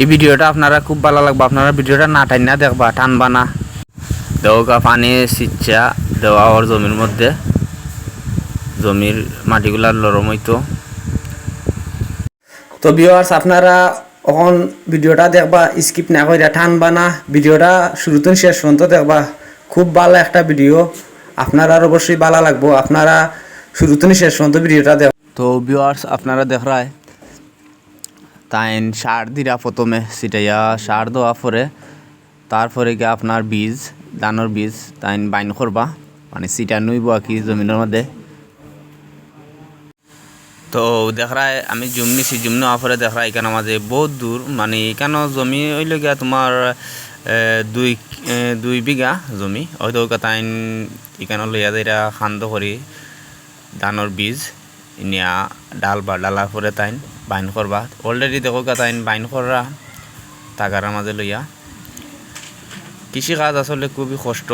এই ভিডিওটা আপনারা খুব ভালো লাগবে। আপনারা ভিডিওটা না টাইন না দেখবা, টানবা না। দেওয়া পানি সিচ্ছা দেওয়া ওর জমির মধ্যে। জমির মাটিগুলা নরম হইতো। তো ভিউয়ার্স আপনারা এখন ভিডিওটা দেখবা স্কিপ না করে টানবা না। ভিডিওটা শুরুতে শেষ পর্যন্ত দেখবা। খুব ভালো একটা ভিডিও আপনারা অবশ্যই ভালো লাগবো। আপনারা শুরুতে শেষ পর্যন্ত ভিডিওটা দেখ তো ভিউয়ার্স আপনারা দেখ রায় তাইন সার দিরা প্রথমে সিটাইয়া সার দেওয়া পরে তারপরে গিয়ে আপনার বীজ ধানের বীজ তাইন বাইন করবা। মানে সিটা নুইব আর কি জমিনের মধ্যে। তো দেখায় আমি জুম নিছি, জুম নেওয়ার পরে দেখা এখানে মাঝে বহুত দূর মানে এখানে জমি হইল গিয়া তোমার দুই দুই বিঘা জমি। হয়তো তাইন এখানে লইয়া যাইরা খান্দ করি ধানের বীজ নিয়া ডাল বা ডালার পরে তাইন। বাইন করবা। অলরেডি দেখো তাইন বাইন করা টাকার মাঝে লইয়া। কৃষি কাজ আসলে খুবই কষ্ট।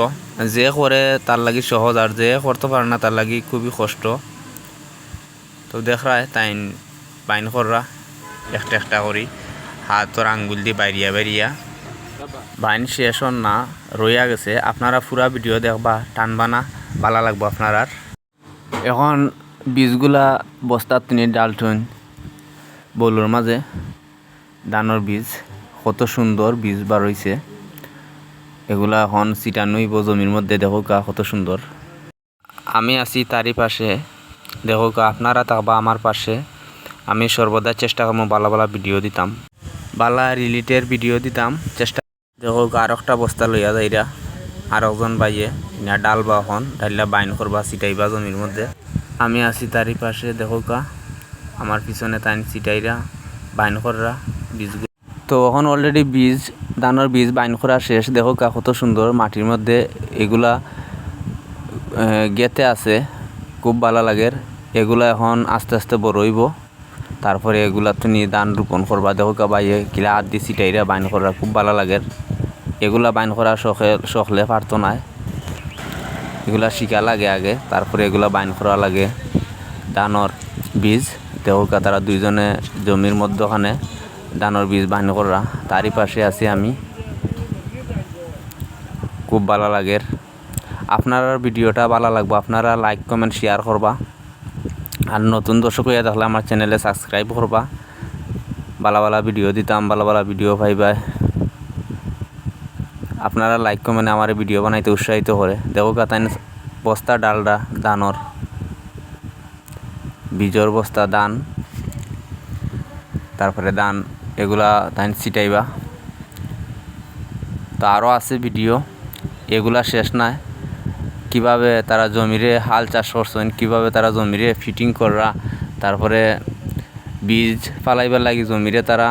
যে করে তার লাগি সহজ, আর যে করতে পারে না তার লাগি খুবই কষ্ট। তো দেখরায় তাইন বাইন কররা একটা একটা করি। হাতর আঙ্গুল দিয়ে বাইরিয়া বাইরিয়া। বাইন শেষ না, রইয়া গেছে। আপনারা পুরা ভিডিও দেখবা, টানবা না ভালো লাগবো আপনার আর। এখন বীজগুলা বস্তার তিনি ডালটুন। বলুর মাঝে ধানের বীজ, কত সুন্দর বীজ বার হইছে। এগুলা এখন চিটানুইব জমির মধ্যে, দেখো কা কত সুন্দর। আমি আছি তারই পাশে, দেখো কা আপনারা থাকবা আমার পাশে। আমি সর্বদা চেষ্টা করব ভালো ভালো ভিডিও দিতাম। বালা রিলেটেড ভিডিও দিতাম, চেষ্টা দেখো আর একটা বস্তা লইয়া যাইরা আর একজন বাইয়ে ডাল বা এখন, ডাইলা বাইন করবা, চিটাইবা জমির মধ্যে। আমি আছি তারই পাশে, দেখো কা আমার পিছনে তাই চিটাইরা বাইন কররা বীজগুলো তো এখন অলরেডি বীজ ধানের বীজ বাইন করা শেষ। দেখো কা কত সুন্দর মাটির মধ্যে এগুলা গেতে আছে। খুব ভালো লাগের এগুলা এখন আস্তে আস্তে বড় হইব। তারপরে এগুলা তুমি ধান রোপণ করবা। দেখো কা বাইয়ে কিলা হাত দিয়ে চিটাইরা বাইন করা খুব ভালো লাগের এগুলা বাইন করা শখে, শখলে পারতো না এগুলা শিকা লাগে আগে। তারপরে এগুলা বাইন করা লাগে। ধানের বীজ। দেখো কা তারা দুইজনে জমির মধ্যখানে ধানের বীজ বাহিনী করা তারই পাশে আছি আমি খুব ভালো লাগের আপনার ভিডিওটা ভালো লাগবে, আপনারা লাইক কমেন্ট শেয়ার করবা। আর নতুন দর্শক হইয়া থাকলে আমার চ্যানেলে সাবস্ক্রাইব করবা। ভালো ভালো ভিডিও দিতাম, ভালো ভালো ভিডিও পাইবা। আপনারা লাইক কমেন্ট আমার ভিডিও বানাইতে উৎসাহিত করে দেখো তাই বস্তা, ডালডা দানর বীজর বস্তা দান, তারপরে দান, এগুলা তাই ছিটাইবা। তো আরও আছে ভিডিও, এগুলা শেষ নাই। কীভাবে তারা জমিরে হাল চাষ করছেন, কীভাবে তারা জমিরে ফিটিং করা তারপরে বীজ ফালাইবার লাগি জমিরে তারা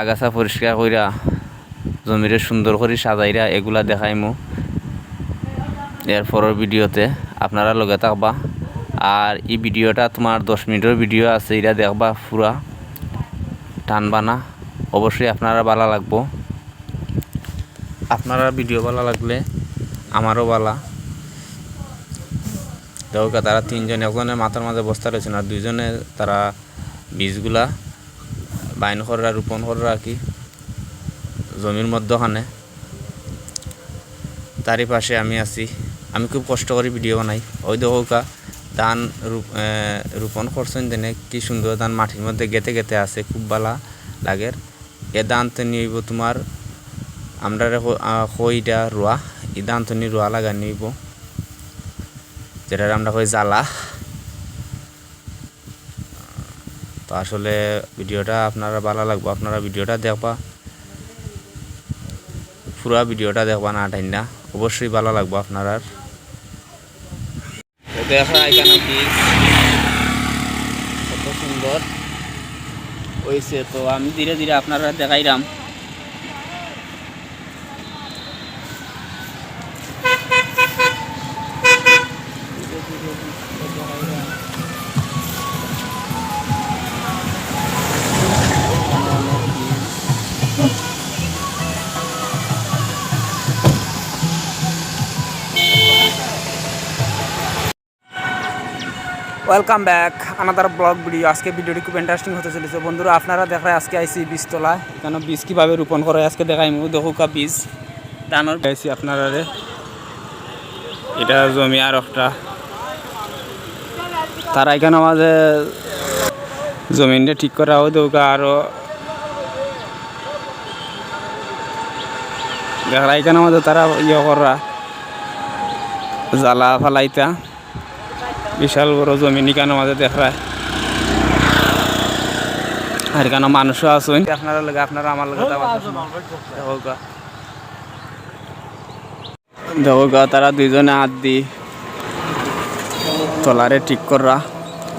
আগাছা পরিষ্কার কইরা, জমিরে সুন্দর করে সাজাইরা এগুলা দেখাইমু। এরপরের ভিডিওতে আপনারা লগে থাকবা। আর এই ভিডিওটা তোমার দশ মিনিটের ভিডিও আছে, এটা দেখবা পুরা। টানবা না। অবশ্যই আপনারা ভালো লাগবো। আপনারা ভিডিও ভালো লাগলে আমারও ভালা দেখো তারা তিনজন একজনের মাথার মাঝে বস্তা রয়েছেন আর দুইজনে তারা বীজগুলা বাইন করা রোপণ করা আর কি, জমির মধ্যখানে। তারই পাশে আমি আছি। আমি খুব কষ্ট করে ভিডিও বানাই। ওই দেখো ধান রোপণ করছেন যেনে কি সুন্দর ধান মাটির মধ্যে গেতে গেতে আছে, খুব ভালা লাগের এ ধান তো নিব তোমার, আমরা কইটা রোয়া এই ধান তো নি রোয়া লাগা নিব। যেটা আমরা কই জ্বালা। তো আসলে ভিডিওটা আপনারা ভালো লাগবে, আপনারা ভিডিওটা দেখবা। পুরা ভিডিওটা দেখবা না না অবশ্যই ভালো লাগবে আপনার আর দেখা এখানে কি কত সুন্দর। হয়েছে তো আমি ধীরে ধীরে আপনারা দেখাইলাম welcome back another blog video আজকে ভিডিওটি খুব ইন্টারেস্টিং হতে চলেছে। বন্ধুরা, আপনারা দেখায় আজকে আইসি বীজতলা। এখানে বীজ কীভাবে রোপণ করে আজকে দেখাই দেখুকা বীজ। ধানের আইসি আপনারা। এটা জমি আর একটা। তারা এখানে আমাদের জমিনটা ঠিক করা হয়। দৌকা আরও দেখা এখানে আমাদের তারা ইয়ে করা। জ্বালা ফালাইতা। বিশাল বড় জমিন এখানে আমাদের দেখায় আর এখানে মানুষও আছেন আপনারা লাগে, আপনারা আমার লাগে দেখো গা। তারা দুইজনে হাত দি তলারে ঠিক করা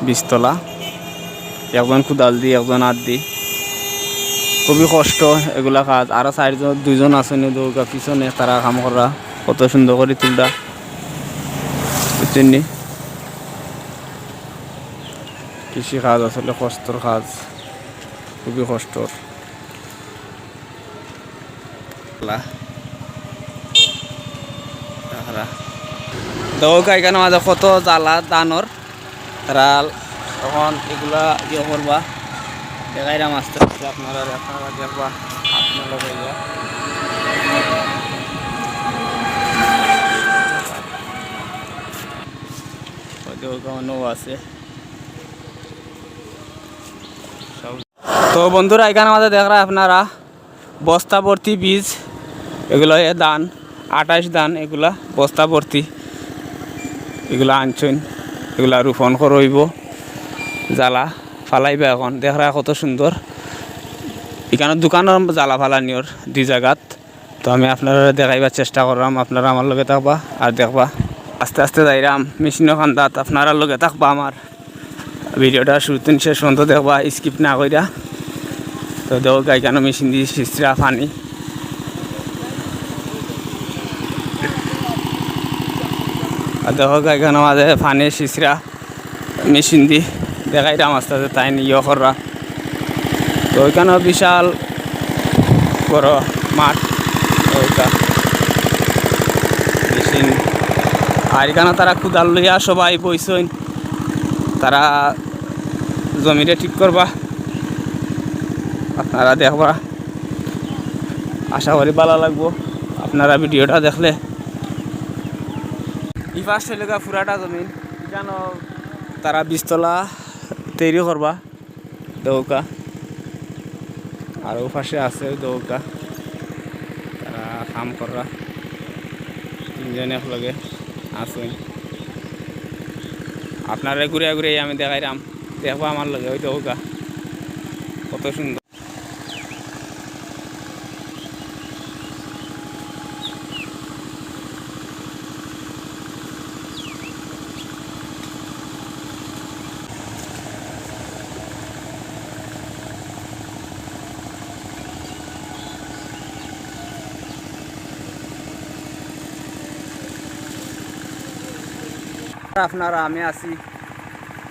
বীজতলা। একজন কুদাল দি একজন হাত দি খুবই কষ্ট এগুলা কাজ। আরও চারজন, দুইজন আছেন দৌকা পিছনে তারা কাম করা কত সুন্দর করে তুলটা বুঝছেন কৃষি কাজ আসলে কষ্টর কাজ। খুবই কষ্টর। দৌকা এখানে মাঝে কত জ্বালা, দানর। তারা তখন এগুলা ইয়ে করবা। দেখাইরাম আস্তে আস্তে আপনারা আপনারা দেখবা, আপনারা আছে। তো বন্ধুরা, এখানে আমাদের দেখরা আপনারা, বস্তা ভর্তি বীজ, এগুলো এ দান আঠাশ দান এগুলা বস্তা ভর্তি। এগুলা আনছেন, এগুলা রোপণ করইব জ্বালা ফালাইবে এখন। দেখরা কত সুন্দর। এখানে দোকানের জ্বালা ফালানিওর দুই জায়গাত। তো আমি আপনারা দেখাইবার চেষ্টা করলাম, আপনারা আমার লগে থাকবা আর দেখবা। আস্তে আস্তে যাইরাম মেশিনও খান্দাত আপনারা লগে থাকবা আমার। ভিডিওটা শুরুতে শেষ পর্যন্ত দেখবা স্কিপ না কইরা। তো দেখো গাইকানো মেশিন দিয়ে সিস্রা পানি আর দেখো গাইকানো মাঝে পানি সিসরা মেশিন দি দেখাইরাম আস্তে আস্তে, তাই নিয়ে করা তো ওইখানেও বিশাল বড় মাঠ মেশিন। আর এখানে তারা কুদাল লইয়া সবাই বইসইন। তারা জমিটা ঠিক করবা। আপনারা দেখবা। আশা করি ভালো লাগবো। আপনারা ভিডিওটা দেখলে। ই ফার্স্ট হইলে গা পুরাটা জমিন। কেন তারা বীজতলা তৈরি করবা। দৌকা। আর ও পাশে আছে দৌকা। তারা কাম করা তিনজনে লগে আসুন আপনারা ঘুরে ঘুরে আমি দেখাইলাম দেখব আমার লগে ওই দৌকা। কত সুন্দর। আপনারা আমি আছি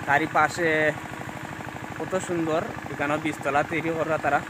তারই পাশে কত সুন্দর এখানে বীজতলা তৈরি করা তারা।